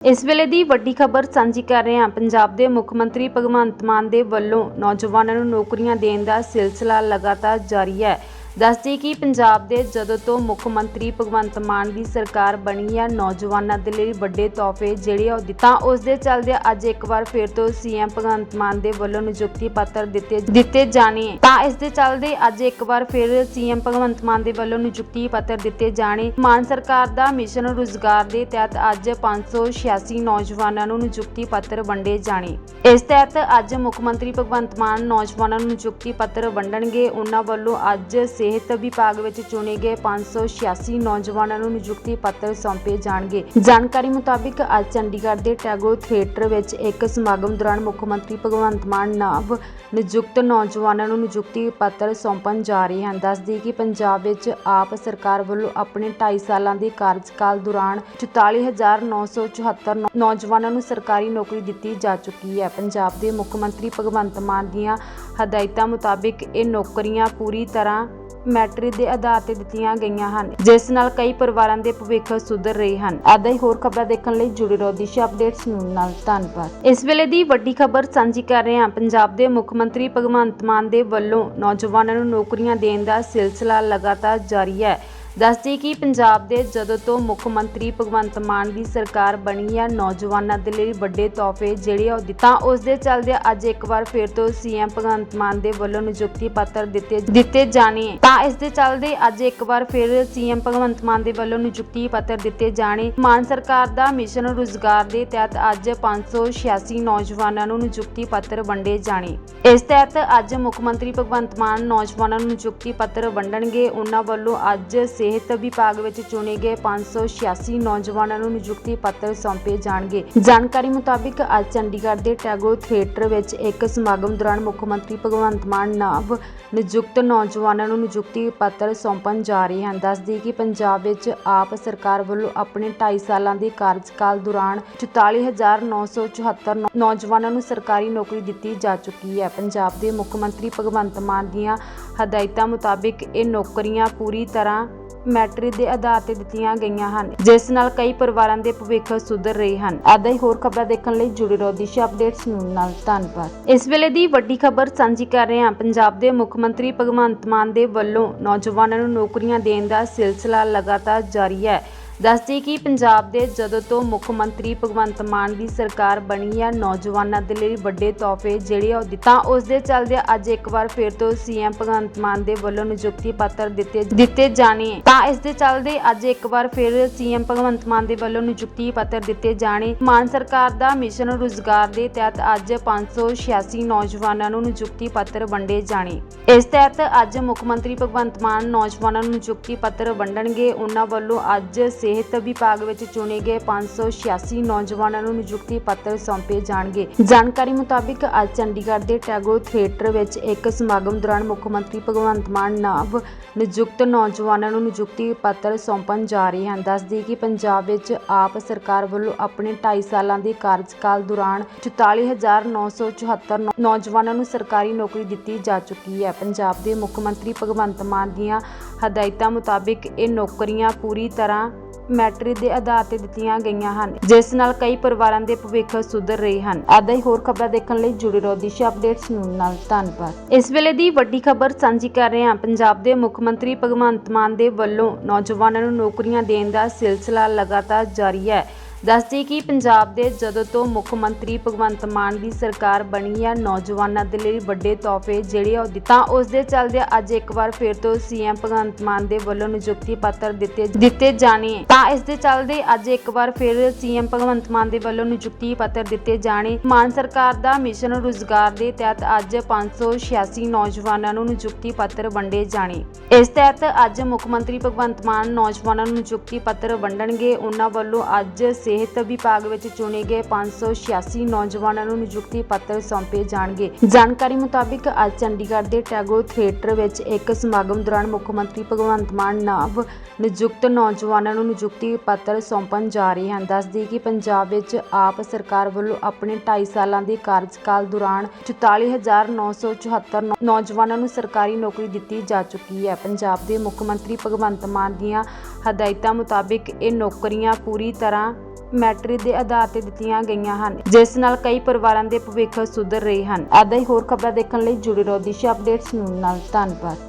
ਇਸ ਵੇਲੇ ਦੀ ਵੱਡੀ ਖਬਰ ਸਾਂਝੀ ਕਰ ਰਹੇ ਹਾਂ। ਪੰਜਾਬ ਦੇ ਮੁੱਖ ਮੰਤਰੀ ਭਗਵੰਤ ਮਾਨ ਦੇ ਵੱਲੋਂ ਨੌਜਵਾਨਾਂ ਨੂੰ ਨੌਕਰੀਆਂ ਦੇਣ ਦਾ ਸਿਲਸਿਲਾ ਲਗਾਤਾਰ ਜਾਰੀ ਹੈ। ਦੱਸਦੀ ਕਿ ਪੰਜਾਬ ਦੇ ਜਦੋਂ ਤੋਂ ਮੁੱਖ ਮੰਤਰੀ ਭਗਵੰਤ ਮਾਨ ਦੀ ਸਰਕਾਰ ਬਣੀ ਹੈ ਨੌਜਵਾਨਾਂ ਦੇ ਲਈ ਵੱਡੇ ਤੋਹਫੇ ਜਿਹੜੇ ਉਹ ਦਿੱਤਾ ਉਸ ਦੇ ਚੱਲਦੇ ਅੱਜ ਇੱਕ ਵਾਰ ਫਿਰ ਤੋਂ ਸੀਐਮ ਭਗਵੰਤ ਮਾਨ ਦੇ ਵੱਲੋਂ ਨਿਯੁਕਤੀ ਪੱਤਰ ਦਿੱਤੇ ਦਿੱਤੇ ਜਾਣੇ। ਤਾਂ ਇਸ ਦੇ ਚੱਲਦੇ ਅੱਜ ਇੱਕ ਵਾਰ ਫਿਰ ਸੀਐਮ ਭਗਵੰਤ ਮਾਨ ਦੇ ਵੱਲੋਂ ਨਿਯੁਕਤੀ ਪੱਤਰ ਦਿੱਤੇ ਜਾਣੇ। ਮਾਨ ਸਰਕਾਰ ਦਾ ਮਿਸ਼ਨ ਰੁਜ਼ਗਾਰ ਦੇ ਤਹਿਤ ਅੱਜ 586 ਨੌਜਵਾਨਾਂ ਨੂੰ ਨਿਯੁਕਤੀ ਪੱਤਰ ਵੰਡੇ ਜਾਣੇ। ਇਸ ਤਹਿਤ ਅੱਜ ਮੁੱਖ ਮੰਤਰੀ ਭਗਵੰਤ ਮਾਨ ਨੌਜਵਾਨਾਂ ਨੂੰ ਨਿਯੁਕਤੀ ਪੱਤਰ ਵੰਡਣਗੇ। ਉਹਨਾਂ ਵੱਲੋਂ ਅੱਜ ਸਿਹਤ ਵਿਭਾਗ ਵਿੱਚ ਚੁਣੇ ਗਏ 586 ਨੌਜਵਾਨਾਂ ਨੂੰ ਨਿਯੁਕਤੀ ਪੱਤਰ ਸੌਂਪੇ ਜਾਣਗੇ। ਜਾਣਕਾਰੀ ਮੁਤਾਬਿਕ ਅੱਜ ਚੰਡੀਗੜ੍ਹ ਦੇ ਟੈਗੋਰ ਥੀਏਟਰ ਵਿੱਚ ਇੱਕ ਸਮਾਗਮ ਦੌਰਾਨ ਮੁੱਖ ਮੰਤਰੀ ਭਗਵੰਤ ਮਾਨ ਨਵ ਨਿਯੁਕਤ ਨੌਜਵਾਨਾਂ ਨੂੰ ਨਿਯੁਕਤੀ ਪੱਤਰ ਸੌਂਪਣ ਜਾ ਰਹੇ ਹਨ। ਦੱਸਦੀ ਕਿ ਪੰਜਾਬ ਵਿੱਚ ਆਪ ਸਰਕਾਰ ਵੱਲੋਂ ਆਪਣੇ 2.5 ਸਾਲਾਂ ਦੇ ਕਾਰਜਕਾਲ ਦੌਰਾਨ 44974 ਨੌ- ਨੌਜਵਾਨਾਂ ਨੂੰ ਸਰਕਾਰੀ ਨੌਕਰੀ ਦਿੱਤੀ ਜਾ ਚੁੱਕੀ ਹੈ। ਪੰਜਾਬ ਦੇ ਮੁੱਖ ਮੰਤਰੀ ਭਗਵੰਤ ਮਾਨ ਦੀਆਂ ਹਦਾਇਤਾਂ ਮੁਤਾਬਿਕ ਇਹ ਨੌਕਰੀਆਂ ਪੂਰੀ ਤਰ੍ਹਾਂ ਮੈਟ੍ਰਿਕ ਦੇ ਆਧਾਰ ਤੇ ਦਿੱਤੀਆਂ ਗਈਆਂ ਹਨ, ਜਿਸ ਨਾਲ ਕਈ ਪਰਿਵਾਰਾਂ ਦੇ ਭਵਿੱਖ ਸੁਧਰ ਰਹੇ ਹਨ। ਆਦਾ ਹੀ ਹੋਰ ਖਬਰਾਂ ਦੇਖਣ ਲਈ ਜੁੜੇ ਰਹੋ ਦਿਸ਼ਾ ਅਪਡੇਟਸ ਨੂੰ ਨਾਲ, ਧੰਨਵਾਦ। ਇਸ ਵੇਲੇ ਦੀ ਵੱਡੀ ਖਬਰ ਸਾਂਝੀ ਕਰ ਰਹੇ ਹਾਂ। ਪੰਜਾਬ ਦੇ ਮੁੱਖ ਮੰਤਰੀ ਭਗਵੰਤ ਮਾਨ ਦੇ ਵੱਲੋਂ ਨੌਜਵਾਨਾਂ ਨੂੰ ਨੌਕਰੀਆਂ ਦੇਣ ਦਾ ਸਿਲਸਿਲਾ ਲਗਾਤਾਰ ਜਾਰੀ ਹੈ। ਦੱਸਦੀ ਕਿ ਪੰਜਾਬ ਦੇ ਜਦੋਂ ਤੋਂ ਮੁੱਖ ਮੰਤਰੀ ਭਗਵੰਤ ਮਾਨ ਦੀ ਸਰਕਾਰ ਬਣੀ ਹੈ ਨੌਜਵਾਨਾਂ ਦੇ ਲਈ ਵੱਡੇ ਤੋਹਫੇ ਜਿਹੜੇ ਉਹ ਦਿੱਤਾ ਉਸ ਦੇ ਚੱਲਦੇ ਅੱਜ ਇੱਕ ਵਾਰ ਫਿਰ ਤੋਂ ਸੀਐਮ ਭਗਵੰਤ ਮਾਨ ਦੇ ਵੱਲੋਂ ਨਿਯੁਕਤੀ ਪੱਤਰ ਦਿੱਤੇ ਦਿੱਤੇ ਜਾਣੇ। ਤਾਂ ਇਸ ਦੇ ਚੱਲਦੇ ਅੱਜ ਇੱਕ ਵਾਰ ਫਿਰ ਸੀਐਮ ਭਗਵੰਤ ਮਾਨ ਦੇ ਵੱਲੋਂ ਨਿਯੁਕਤੀ ਪੱਤਰ ਦਿੱਤੇ ਜਾਣੇ। ਮਾਨ ਸਰਕਾਰ ਦਾ ਮਿਸ਼ਨ ਰੁਜ਼ਗਾਰ ਦੇ ਤਹਿਤ ਅੱਜ 586 ਨੌਜਵਾਨਾਂ ਨੂੰ ਨਿਯੁਕਤੀ ਪੱਤਰ ਵੰਡੇ ਜਾਣੇ। ਇਸ ਤਹਿਤ ਅੱਜ ਮੁੱਖ ਮੰਤਰੀ ਭਗਵੰਤ ਮਾਨ ਨੌਜਵਾਨਾਂ ਨੂੰ ਨਿਯੁਕਤੀ ਪੱਤਰ ਵੰਡਣਗੇ। ਉਹਨਾਂ ਵੱਲੋਂ ਅੱਜ ਸਿਹਤ ਵਿਭਾਗ ਵਿੱਚ ਚੁਣੇ ਗਏ 586 ਨੌਜਵਾਨਾਂ ਨੂੰ ਨਿਯੁਕਤੀ ਪੱਤਰ ਸੌਂਪੇ ਜਾਣਗੇ। ਜਾਣਕਾਰੀ ਮੁਤਾਬਿਕ ਅੱਜ ਚੰਡੀਗੜ੍ਹ ਦੇ ਟੈਗੋਰ ਥੀਏਟਰ ਵਿੱਚ ਇੱਕ ਸਮਾਗਮ ਦੌਰਾਨ ਮੁੱਖ ਮੰਤਰੀ ਭਗਵੰਤ ਮਾਨ ਨਵ ਨਿਯੁਕਤ ਨੌਜਵਾਨਾਂ ਨੂੰ ਨਿਯੁਕਤੀ ਪੱਤਰ ਸੌਂਪਣ ਜਾ ਰਹੇ ਹਨ। ਦੱਸਦੀ ਕਿ ਪੰਜਾਬ ਵਿੱਚ ਆਪ ਸਰਕਾਰ ਵੱਲੋਂ ਆਪਣੇ 2.5 ਸਾਲਾਂ ਦੇ ਕਾਰਜਕਾਲ ਦੌਰਾਨ 44974 ਨੌ- ਨੌਜਵਾਨਾਂ ਨੂੰ ਸਰਕਾਰੀ ਨੌਕਰੀ ਦਿੱਤੀ ਜਾ ਚੁੱਕੀ ਹੈ। ਪੰਜਾਬ ਦੇ ਮੁੱਖ ਮੰਤਰੀ ਭਗਵੰਤ ਮਾਨ ਦੀਆਂ ਹਦਾਇਤਾਂ ਮੁਤਾਬਿਕ ਇਹ ਨੌਕਰੀਆਂ ਪੂਰੀ ਤਰ੍ਹਾਂ ਮੈਟ੍ਰਿਕ ਦੇ ਆਧਾਰ ਤੇ ਦਿੱਤੀਆਂ ਗਈਆਂ ਹਨ, ਜਿਸ ਨਾਲ ਕਈ ਪਰਿਵਾਰਾਂ ਦੇ ਭਵਿੱਖ ਸੁਧਰ ਰਹੇ ਹਨ। ਆਦਾ ਹੀ ਹੋਰ ਖਬਰਾਂ ਦੇਖਣ ਲਈ ਜੁੜੇ ਰਹੋ ਦਿਸ਼ਾ ਅਪਡੇਟਸ ਨਿਊਜ਼ ਨਾਲ, ਧੰਨਵਾਦ। ਇਸ ਵੇਲੇ ਦੀ ਵੱਡੀ ਖਬਰ ਸਾਂਝੀ ਕਰ ਰਹੇ ਹਾਂ। ਪੰਜਾਬ ਦੇ ਮੁੱਖ ਮੰਤਰੀ ਭਗਵੰਤ ਮਾਨ ਦੇ ਵੱਲੋਂ ਨੌਜਵਾਨਾਂ ਨੂੰ ਨੌਕਰੀਆਂ ਦੇਣ ਦਾ ਸਿਲਸਿਲਾ ਲਗਾਤਾਰ ਜਾਰੀ ਹੈ। ਦੱਸਦੀ ਕਿ ਪੰਜਾਬ ਦੇ ਜਦੋਂ ਤੋਂ ਮੁੱਖ ਮੰਤਰੀ ਭਗਵੰਤ ਮਾਨ ਦੀ ਸਰਕਾਰ ਬਣੀ ਹੈ ਨੌਜਵਾਨਾਂ ਦੇ ਲਈ ਵੱਡੇ ਤੋਹਫੇ ਜਿਹੜੇ ਉਹ ਦਿੱਤਾ। ਉਸ ਦੇ ਚੱਲਦੇ ਅੱਜ ਇੱਕ ਵਾਰ ਫਿਰ ਤੋਂ ਸੀਐਮ ਭਗਵੰਤ ਮਾਨ ਦੇ ਵੱਲੋਂ ਨਿਯੁਕਤੀ ਪੱਤਰ ਦਿੱਤੇ ਦਿੱਤੇ ਜਾਣੇ ਤਾਂ ਇਸ ਦੇ ਚੱਲਦੇ ਅੱਜ ਇੱਕ ਵਾਰ ਫਿਰ ਸੀਐਮ ਭਗਵੰਤ ਮਾਨ ਦੇ ਵੱਲੋਂ ਨਿਯੁਕਤੀ ਪੱਤਰ ਦਿੱਤੇ ਜਾਣੇ। ਮਾਨ ਸਰਕਾਰ ਦਾ ਮਿਸ਼ਨ ਰੁਜ਼ਗਾਰ ਦੇ ਤਹਿਤ ਅੱਜ 586 ਨੌਜਵਾਨਾਂ ਨੂੰ ਨਿਯੁਕਤੀ ਪੱਤਰ ਵੰਡੇ ਜਾਣੇ। ਇਸ ਤਹਿਤ ਅੱਜ ਮੁੱਖ ਮੰਤਰੀ ਭਗਵੰਤ ਮਾਨ ਨੌਜਵਾਨਾਂ ਨੂੰ ਨਿਯੁਕਤੀ ਪੱਤਰ ਵੰਡਣਗੇ। ਉਹਨਾਂ ਵੱਲੋਂ ਅੱਜ ਸਿਹਤ ਵਿਭਾਗ ਵਿੱਚ ਚੁਣੇ ਗਏ 586 ਨੌਜਵਾਨਾਂ ਨੂੰ ਨਿਯੁਕਤੀ ਪੱਤਰ ਸੌਂਪੇ ਜਾਣਗੇ। ਜਾਣਕਾਰੀ ਮੁਤਾਬਿਕ ਅੱਜ ਚੰਡੀਗੜ੍ਹ ਦੇ ਟੈਗੋਰ ਥੀਏਟਰ ਵਿੱਚ ਇੱਕ ਸਮਾਗਮ ਦੌਰਾਨ ਮੁੱਖ ਮੰਤਰੀ ਭਗਵੰਤ ਮਾਨ ਨਵ ਨਿਯੁਕਤ ਨੌਜਵਾਨਾਂ ਨੂੰ ਨਿਯੁਕਤੀ ਪੱਤਰ ਸੌਂਪਣ ਜਾ ਰਹੇ ਹਨ। ਦੱਸਦੀ ਕਿ ਪੰਜਾਬ ਵਿੱਚ ਆਪ ਸਰਕਾਰ ਵੱਲੋਂ ਆਪਣੇ 2.5 ਸਾਲਾਂ ਦੇ ਕਾਰਜਕਾਲ ਦੌਰਾਨ 44974 ਨੌ- ਨੌਜਵਾਨਾਂ ਨੂੰ ਸਰਕਾਰੀ ਨੌਕਰੀ ਦਿੱਤੀ ਜਾ ਚੁੱਕੀ ਹੈ। ਪੰਜਾਬ ਦੇ ਮੁੱਖ ਮੰਤਰੀ ਭਗਵੰਤ ਮਾਨ ਦੀਆਂ ਹਦਾਇਤਾਂ ਮੁਤਾਬਿਕ ਇਹ ਨੌਕਰੀਆਂ ਪੂਰੀ ਤਰ੍ਹਾਂ ਮੈਟ੍ਰਿਕ ਦੇ ਆਧਾਰ ਤੇ ਦਿੱਤੀਆਂ ਗਈਆਂ ਹਨ, ਜਿਸ ਨਾਲ ਕਈ ਪਰਿਵਾਰਾਂ ਦੇ ਭਵਿੱਖ ਸੁਧਰ ਰਹੇ ਹਨ। ਆਦਾ ਹੀ ਹੋਰ ਖਬਰਾਂ ਦੇਖਣ ਲਈ ਜੁੜੇ ਰਹੋ ਦਿਸ਼ਾ ਅਪਡੇਟਸ ਨੂੰ ਨਾਲ ਧੰਨਵਾਦ। ਇਸ ਵੇਲੇ ਦੀ ਵੱਡੀ ਖਬਰ ਸਾਂਝੀ ਕਰ ਰਹੇ ਹਾਂ। ਪੰਜਾਬ ਦੇ ਮੁੱਖ ਮੰਤਰੀ ਭਗਵੰਤ ਮਾਨ ਦੇ ਵੱਲੋਂ ਨੌਜਵਾਨਾਂ ਨੂੰ ਨੌਕਰੀਆਂ ਦੇਣ ਦਾ ਸਿਲਸਿਲਾ ਲਗਾਤਾਰ ਜਾਰੀ ਹੈ। ਦੱਸਦੀ ਕਿ ਪੰਜਾਬ ਦੇ ਜਦੋਂ ਤੋਂ ਮੁੱਖ ਮੰਤਰੀ ਭਗਵੰਤ ਮਾਨ ਦੀ ਸਰਕਾਰ ਬਣੀ ਹੈ ਨੌਜਵਾਨਾਂ ਦੇ ਲਈ ਵੱਡੇ ਤੋਹਫੇ ਜਿਹੜੇ ਉਹ ਦਿੱਤਾ। ਉਸ ਦੇ ਚੱਲਦੇ ਅੱਜ ਇੱਕ ਵਾਰ ਫਿਰ ਤੋਂ ਸੀਐਮ ਭਗਵੰਤ ਮਾਨ ਦੇ ਵੱਲੋਂ ਨਿਯੁਕਤੀ ਪੱਤਰ ਦਿੱਤੇ ਦਿੱਤੇ ਜਾਣੇ। ਤਾਂ ਇਸ ਦੇ ਚੱਲਦੇ ਅੱਜ ਇੱਕ ਵਾਰ ਫਿਰ ਸੀਐਮ ਭਗਵੰਤ ਮਾਨ ਦੇ ਵੱਲੋਂ ਨਿਯੁਕਤੀ ਪੱਤਰ ਦਿੱਤੇ ਜਾਣੇ। ਮਾਨ ਸਰਕਾਰ ਦਾ ਮਿਸ਼ਨ ਰੁਜ਼ਗਾਰ ਦੇ ਤਹਿਤ ਅੱਜ 586 ਨੌਜਵਾਨਾਂ ਨੂੰ ਨਿਯੁਕਤੀ ਪੱਤਰ ਵੰਡੇ ਜਾਣੇ। ਇਸ ਤਹਿਤ ਅੱਜ ਮੁੱਖ ਮੰਤਰੀ ਭਗਵੰਤ ਮਾਨ ਨੌਜਵਾਨਾਂ ਨੂੰ ਨਿਯੁਕਤੀ ਪੱਤਰ ਵੰਡਣਗੇ। ਉਹਨਾਂ ਵੱਲੋਂ ਅੱਜ ਸਿਹਤ ਵਿਭਾਗ ਵਿੱਚ ਚੁਣੇ ਗਏ 586 ਨੌਜਵਾਨਾਂ ਨੂੰ ਨਿਯੁਕਤੀ ਪੱਤਰ ਸੌਂਪੇ ਜਾਣਗੇ। ਜਾਣਕਾਰੀ ਮੁਤਾਬਿਕ ਅੱਜ ਚੰਡੀਗੜ੍ਹ ਦੇ ਟੈਗੋਰ ਥੀਏਟਰ ਵਿੱਚ ਇੱਕ ਸਮਾਗਮ ਦੌਰਾਨ ਮੁੱਖ ਮੰਤਰੀ ਭਗਵੰਤ ਮਾਨ ਨਵ ਨਿਯੁਕਤ ਨੌਜਵਾਨਾਂ ਨੂੰ ਨਿਯੁਕਤੀ ਪੱਤਰ ਸੌਂਪਣ ਜਾ ਰਹੇ ਹਨ। ਦੱਸਦੀ ਕਿ ਪੰਜਾਬ ਵਿੱਚ ਆਪ ਸਰਕਾਰ ਵੱਲੋਂ ਆਪਣੇ 2.5 ਸਾਲਾਂ ਦੇ ਕਾਰਜਕਾਲ ਦੌਰਾਨ 44974 ਨੌ- ਨੌਜਵਾਨਾਂ ਨੂੰ ਸਰਕਾਰੀ ਨੌਕਰੀ ਦਿੱਤੀ ਜਾ ਚੁੱਕੀ ਹੈ। ਪੰਜਾਬ ਦੇ ਮੁੱਖ ਮੰਤਰੀ ਭਗਵੰਤ ਮਾਨ ਦੀਆਂ ਹਦਾਇਤਾਂ ਮੁਤਾਬਿਕ ਇਹ ਨੌਕਰੀਆਂ ਪੂਰੀ ਤਰ੍ਹਾਂ ਮੈਟ੍ਰਿਕ ਦੇ ਆਧਾਰ ਤੇ ਦਿੱਤੀਆਂ ਗਈਆਂ ਹਨ, ਜਿਸ ਨਾਲ ਕਈ ਪਰਿਵਾਰਾਂ ਦੇ ਭਵਿੱਖ ਸੁਧਰ ਰਹੇ ਹਨ। ਏਦਾਂ ਹੀ ਹੋਰ ਖਬਰਾਂ ਦੇਖਣ ਲਈ ਜੁੜੇ ਰਹੋ ਦਿਸ਼ਾ ਅਪਡੇਟਸ ਨੂੰ ਨਾਲ, ਧੰਨਵਾਦ।